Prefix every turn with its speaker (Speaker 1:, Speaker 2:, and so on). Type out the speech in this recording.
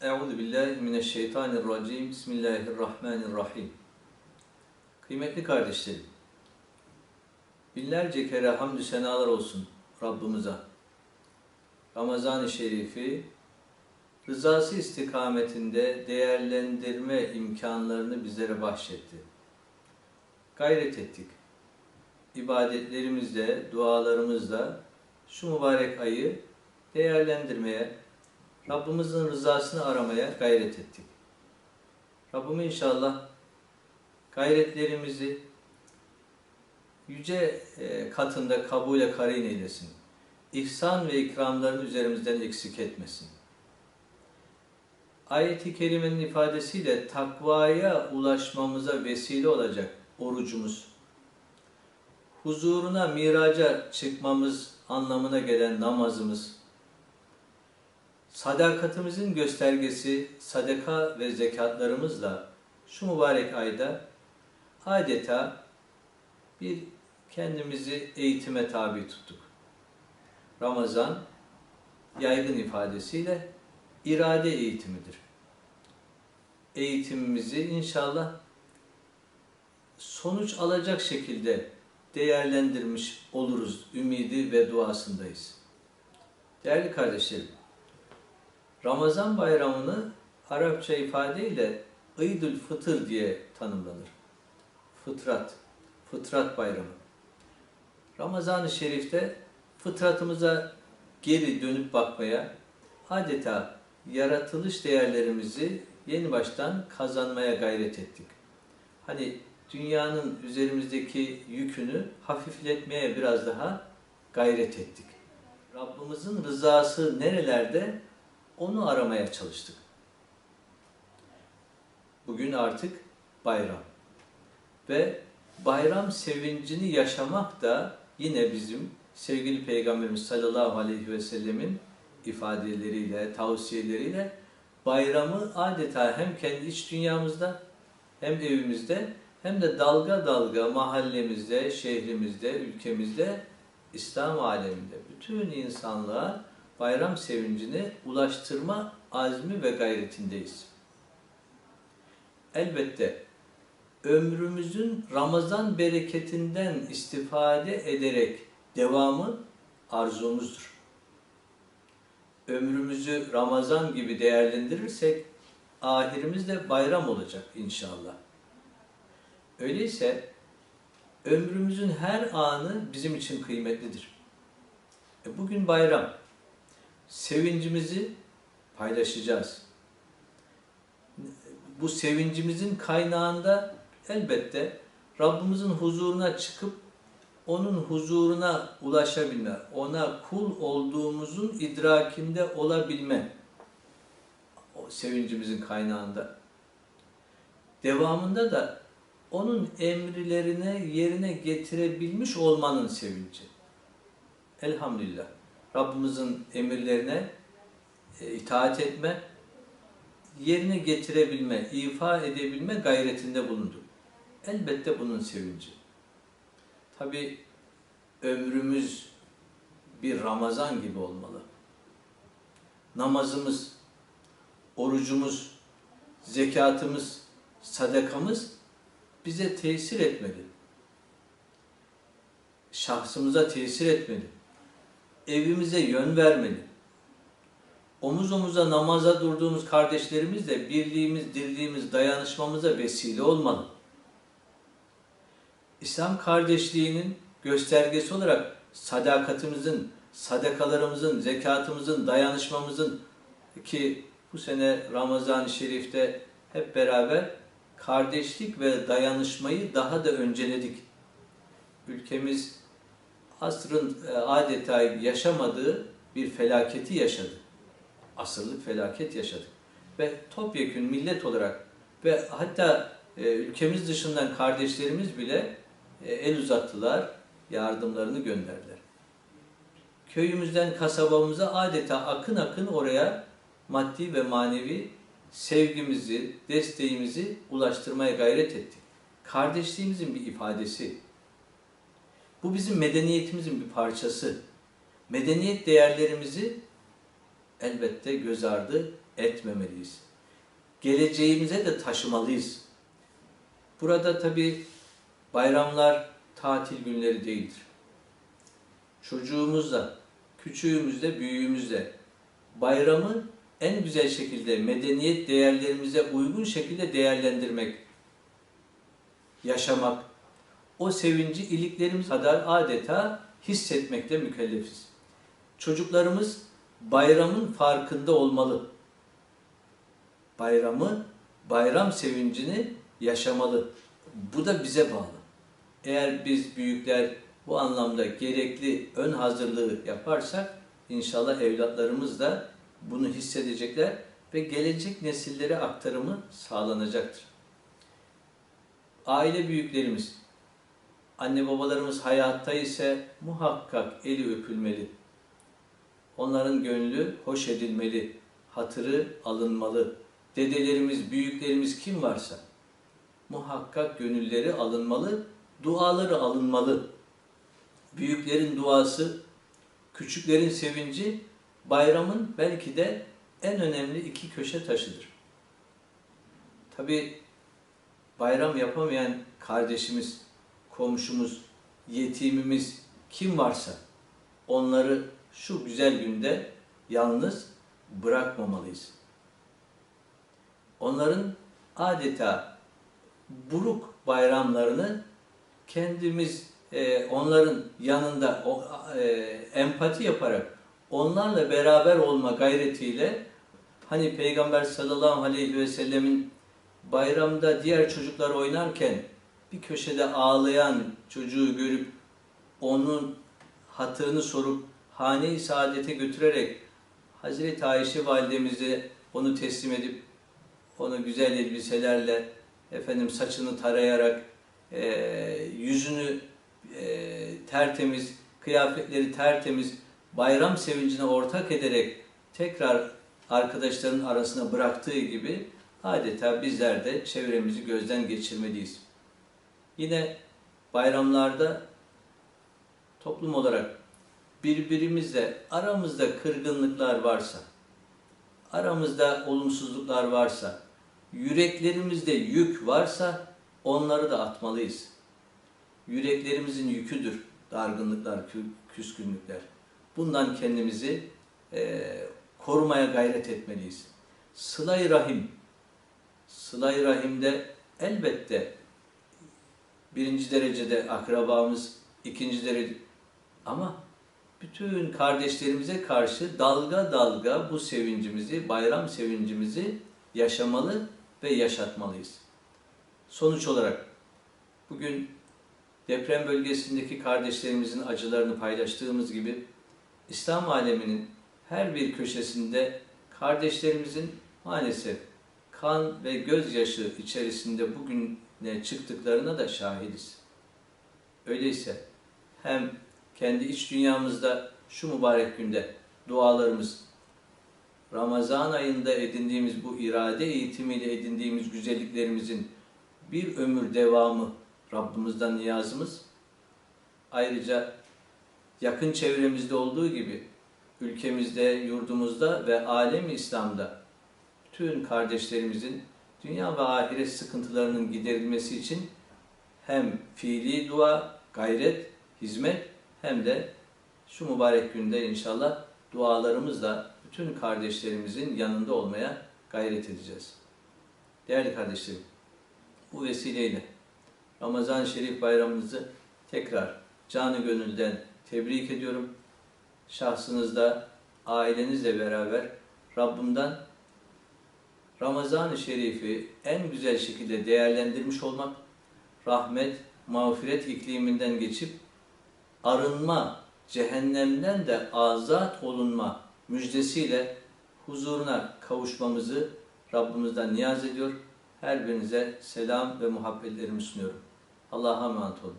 Speaker 1: Euzu billahi mineşşeytanirracim. Bismillahirrahmanirrahim. Kıymetli kardeşlerim, binlerce kere hamdü senalar olsun Rabbimize. Ramazan-ı Şerif'i rızası istikametinde değerlendirme imkanlarını bizlere bahşetti. Gayret ettik. İbadetlerimizle, dualarımızla şu mübarek ayı değerlendirmeye, Rabbimizin rızasını aramaya gayret ettik. Rabbim inşallah gayretlerimizi yüce e, katında kabule karin eylesin. İhsan ve ikramlarını üzerimizden eksik etmesin. Ayet-i kerimenin ifadesiyle takvaya ulaşmamıza vesile olacak orucumuz, huzuruna miraca çıkmamız anlamına gelen namazımız, sadakatimizin göstergesi sadaka ve zekatlarımızla şu mübarek ayda adeta bir kendimizi eğitime tabi tuttuk. Ramazan yaygın ifadesiyle irade eğitimidir. Eğitimimizi inşallah sonuç alacak şekilde değerlendirmiş oluruz ümidi ve duasındayız. Değerli kardeşlerim, Ramazan bayramını Arapça ifadeyle Eidül Fıtır diye tanımlanır. Fıtrat, fıtrat bayramı. Ramazan-ı Şerif'te fıtratımıza geri dönüp bakmaya, adeta yaratılış değerlerimizi yeni baştan kazanmaya gayret ettik. Hani dünyanın üzerimizdeki yükünü hafifletmeye biraz daha gayret ettik. Rabbimizin rızası nerelerde onu aramaya çalıştık. Bugün artık bayram. Ve bayram sevincini yaşamak da yine bizim sevgili Peygamberimiz sallallahu aleyhi ve sellemin ifadeleriyle, tavsiyeleriyle bayramı adeta hem kendi iç dünyamızda hem evimizde hem de dalga dalga mahallemizde, şehrimizde, ülkemizde, İslam aleminde bütün insanlığa bayram sevincini ulaştırma azmi ve gayretindeyiz. Elbette ömrümüzün Ramazan bereketinden istifade ederek devamı arzumuzdur. Ömrümüzü Ramazan gibi değerlendirirsek ahirimiz de bayram olacak inşallah. Öyleyse ömrümüzün her anı bizim için kıymetlidir. E bugün bayram. Sevincimizi paylaşacağız. Bu sevincimizin kaynağında elbette Rabbimizin huzuruna çıkıp onun huzuruna ulaşabilme, ona kul olduğumuzun idrakinde olabilme o sevincimizin kaynağında. Devamında da onun emrilerine yerine getirebilmiş olmanın sevinci. Elhamdülillah. Rabbimizin emirlerine e, itaat etme, yerine getirebilme, ifa edebilme gayretinde bulundum. Elbette bunun sevinci. Tabi ömrümüz bir Ramazan gibi olmalı. Namazımız, orucumuz, zekatımız, sadakamız bize tesir etmeli. Şahsımıza tesir etmeli. Evimize yön vermeli. Omuz omuza namaza durduğumuz kardeşlerimizle birliğimiz, dirliğimiz, dayanışmamıza vesile olmalı. İslam kardeşliğinin göstergesi olarak sadakatimizin, sadakalarımızın, zekatımızın, dayanışmamızın ki bu sene Ramazan-ı Şerif'te hep beraber kardeşlik ve dayanışmayı daha da önceledik. Ülkemiz asrın e, adeta yaşamadığı bir felaketi yaşadı. Asırlık felaket yaşadık. Ve topyekün millet olarak ve hatta e, ülkemiz dışından kardeşlerimiz bile e, el uzattılar, yardımlarını gönderdiler. Köyümüzden kasabamıza adeta akın akın oraya maddi ve manevi sevgimizi, desteğimizi ulaştırmaya gayret ettik. Kardeşliğimizin bir ifadesi. Bu bizim medeniyetimizin bir parçası. Medeniyet değerlerimizi elbette göz ardı etmemeliyiz. Geleceğimize de taşımalıyız. Burada tabi bayramlar tatil günleri değildir. Çocuğumuzla, küçüğümüzle, büyüğümüzle bayramı en güzel şekilde medeniyet değerlerimize uygun şekilde değerlendirmek, yaşamak, o sevinci iliklerimiz kadar adeta hissetmekle mükellefiz. Çocuklarımız bayramın farkında olmalı. Bayramı, bayram sevincini yaşamalı. Bu da bize bağlı. Eğer biz büyükler bu anlamda gerekli ön hazırlığı yaparsak inşallah evlatlarımız da bunu hissedecekler ve gelecek nesillere aktarımı sağlanacaktır. Aile büyüklerimiz, anne babalarımız hayatta ise muhakkak eli öpülmeli. Onların gönlü hoş edilmeli, hatırı alınmalı. Dedelerimiz, büyüklerimiz kim varsa muhakkak gönülleri alınmalı, duaları alınmalı. Büyüklerin duası, küçüklerin sevinci bayramın belki de en önemli iki köşe taşıdır. Tabi bayram yapamayan kardeşimiz, komşumuz, yetimimiz kim varsa onları şu güzel günde yalnız bırakmamalıyız. Onların adeta buruk bayramlarını kendimiz e, onların yanında o, e, empati yaparak onlarla beraber olma gayretiyle hani Peygamber sallallahu aleyhi ve sellemin bayramda diğer çocuklar oynarken bir köşede ağlayan çocuğu görüp onun hatırını sorup hane-i saadete götürerek Hazreti Ayşe validemize onu teslim edip onu güzel elbiselerle efendim saçını tarayarak e, yüzünü e, tertemiz, kıyafetleri tertemiz, bayram sevincine ortak ederek tekrar arkadaşların arasına bıraktığı gibi adeta bizler de çevremizi gözden geçirmeliyiz. Yine bayramlarda toplum olarak birbirimizle aramızda kırgınlıklar varsa, aramızda olumsuzluklar varsa, yüreklerimizde yük varsa onları da atmalıyız. Yüreklerimizin yüküdür dargınlıklar, küskünlükler. Bundan kendimizi e, korumaya gayret etmeliyiz. Sıla-i Rahim, Sıla-i Rahim'de elbette birinci derecede akrabamız, ikinci derece ama bütün kardeşlerimize karşı dalga dalga bu sevincimizi, bayram sevincimizi yaşamalı ve yaşatmalıyız. Sonuç olarak bugün deprem bölgesindeki kardeşlerimizin acılarını paylaştığımız gibi İslam aleminin her bir köşesinde kardeşlerimizin maalesef kan ve gözyaşı içerisinde bugüne çıktıklarına da şahidiz. Öyleyse hem kendi iç dünyamızda şu mübarek günde dualarımız, Ramazan ayında edindiğimiz bu irade eğitimiyle edindiğimiz güzelliklerimizin bir ömür devamı Rabbimizden niyazımız. Ayrıca yakın çevremizde olduğu gibi ülkemizde, yurdumuzda ve alem İslam'da bütün kardeşlerimizin dünya ve ahiret sıkıntılarının giderilmesi için hem fiili dua, gayret, hizmet hem de şu mübarek günde inşallah dualarımızla bütün kardeşlerimizin yanında olmaya gayret edeceğiz. Değerli kardeşlerim, bu vesileyle Ramazan-ı Şerif bayramınızı tekrar canı gönülden tebrik ediyorum. Şahsınızda, ailenizle beraber Rabbimden Ramazan-ı Şerif'i en güzel şekilde değerlendirmiş olmak, rahmet, mağfiret ikliminden geçip arınma, cehennemden de azat olunma müjdesiyle huzuruna kavuşmamızı Rabbimizden niyaz ediyor. Her birinize selam ve muhabbetlerimi sunuyorum. Allah'a emanet olun.